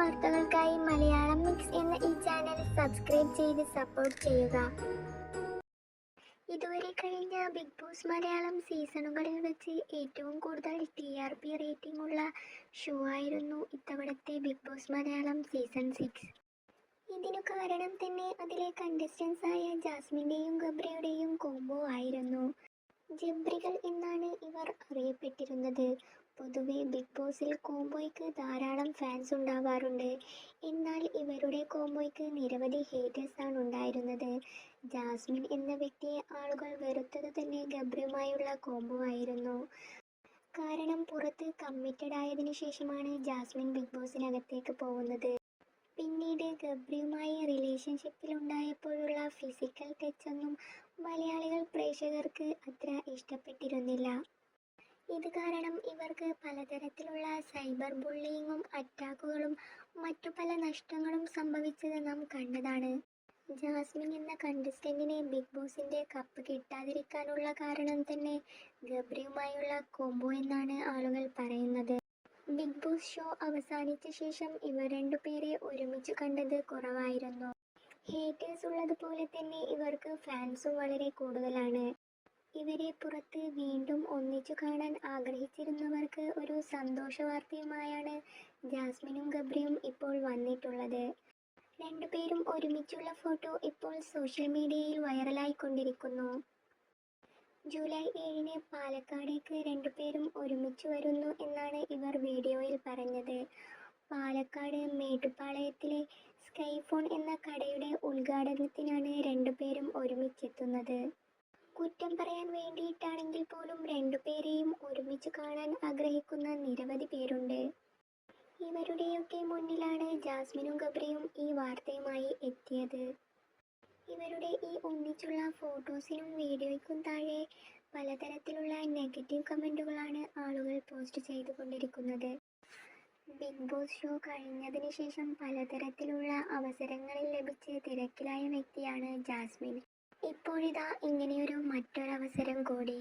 വാർത്തകൾക്കായി മലയാളം മിക്സ് എന്ന ഈ ചാനൽ സബ്സ്ക്രൈബ് ചെയ്ത് സപ്പോർട്ട് ചെയ്യുക. ഇതുവരെ കഴിഞ്ഞ ബിഗ് ബോസ് മലയാളം സീസണുകളിൽ വെച്ച് ഏറ്റവും കൂടുതൽ ടി ആർ പി റേറ്റിംഗ് ഉള്ള ഷോ ആയിരുന്നു ഇത്തവണത്തെ Big Boss Malayalam season six ഇതിനു കാരണം തന്നെ അതിലെ കണ്ടസ്റ്റൻസ് ആയ ജാസ്മിന്റെയും ഗബ്രയുടെയും കോംബോ ആയിരുന്നു. ജബ്രികൾ എന്നാണ് ഇവർ അറിയപ്പെട്ടിരുന്നത്. പൊതുവെ ബിഗ് ബോസിൽ കോംബോയ്ക്ക് ധാരാളം ഫാൻസ് ഉണ്ടാവാറുണ്ട്. എന്നാൽ ഇവരുടെ കോംബോയ്ക്ക് നിരവധി ഹേറ്റേഴ്സ് ആണ് ഉണ്ടായിരുന്നത്. ജാസ്മിൻ എന്ന വ്യക്തിയെ ആളുകൾ വെറുത്തത് തന്നെ ഗബ്രിയുമായുള്ള കോംബോ ആയിരുന്നു. കാരണം പുറത്ത് കമ്മിറ്റഡ് ആയതിനു ശേഷമാണ് ജാസ്മിൻ ബിഗ് ബോസിനകത്തേക്ക് പോകുന്നത്. പിന്നീട് ഗബ്രിയുമായി റിലേഷൻഷിപ്പിൽ ഉണ്ടായപ്പോഴുള്ള ഫിസിക്കൽ ടച്ചൊന്നും മലയാളികൾ പ്രേക്ഷകർക്ക് അത്ര ഇഷ്ടപ്പെട്ടിരുന്നില്ല. ഇത് കാരണം ഇവർക്ക് പലതരത്തിലുള്ള സൈബർ ബുള്ളിങ്ങും അറ്റാക്കുകളും മറ്റു പല നഷ്ടങ്ങളും സംഭവിച്ചത് നാം കണ്ടതാണ്. ജാസ്മിൻ എന്ന കണ്ടസ്റ്റന്റിനെ ബിഗ് ബോസിന്റെ കപ്പ് കിട്ടാതിരിക്കാനുള്ള കാരണം തന്നെ ഗബ്രിയുമായുള്ള കോംബോ എന്നാണ് ആളുകൾ പറയുന്നത്. ബിഗ് ബോസ് ഷോ അവസാനിച്ച ശേഷം ഇവർ രണ്ടുപേരെ ഒരുമിച്ച് കണ്ടത് കുറവായിരുന്നു. ഹേറ്റേഴ്സ് ഉള്ളതുപോലെ തന്നെ ഇവർക്ക് ഫാൻസും വളരെ കൂടുതലാണ്. ഇവരെ പുറത്ത് വീണ്ടും ഒന്നിച്ചു കാണാൻ ആഗ്രഹിച്ചിരുന്നവർക്ക് ഒരു സന്തോഷ വാർത്തയുമായാണ് ജാസ്മിനും ഗബ്രിയും ഇപ്പോൾ വന്നിട്ടുള്ളത്. രണ്ടുപേരും ഒരുമിച്ചുള്ള ഫോട്ടോ ഇപ്പോൾ സോഷ്യൽ മീഡിയയിൽ വൈറലായിക്കൊണ്ടിരിക്കുന്നു. ജൂലൈ ഏഴിന് പാലക്കാടേക്ക് രണ്ടുപേരും ഒരുമിച്ച് വരുന്നു എന്നാണ് ഇവർ വീഡിയോയിൽ പറഞ്ഞത്. പാലക്കാട് മേട്ടുപ്പാളയത്തിലെ സ്കൈഫോൺ എന്ന കടയുടെ ഉദ്ഘാടനത്തിനാണ് രണ്ടുപേരും ഒരുമിച്ചെത്തുന്നത്. കുറ്റം പറയാൻ വേണ്ടിയിട്ടാണെങ്കിൽ പോലും രണ്ടുപേരെയും ഒരുമിച്ച് കാണാൻ ആഗ്രഹിക്കുന്ന നിരവധി പേരുണ്ട്. ഇവരുടെയൊക്കെ മുന്നിലാണ് ജാസ്മിനും ഗബ്രിയും ഈ വാർത്തയുമായി എത്തിയത്. ഇവരുടെ ഈ ഒന്നിച്ചുള്ള ഫോട്ടോസിനും വീഡിയോയ്ക്കും താഴെ പലതരത്തിലുള്ള നെഗറ്റീവ് കമന്റുകളാണ് ആളുകൾ പോസ്റ്റ് ചെയ്തുകൊണ്ടിരിക്കുന്നത്. ബിഗ് ബോസ് ഷോ കഴിഞ്ഞതിന് ശേഷം പലതരത്തിലുള്ള അവസരങ്ങളിൽ ലഭിച്ച് തിരക്കിലായ വ്യക്തിയാണ് ജാസ്മിൻ. ഇപ്പോഴിതാ ഇങ്ങനെയൊരു മറ്റൊരവസരം കൂടി.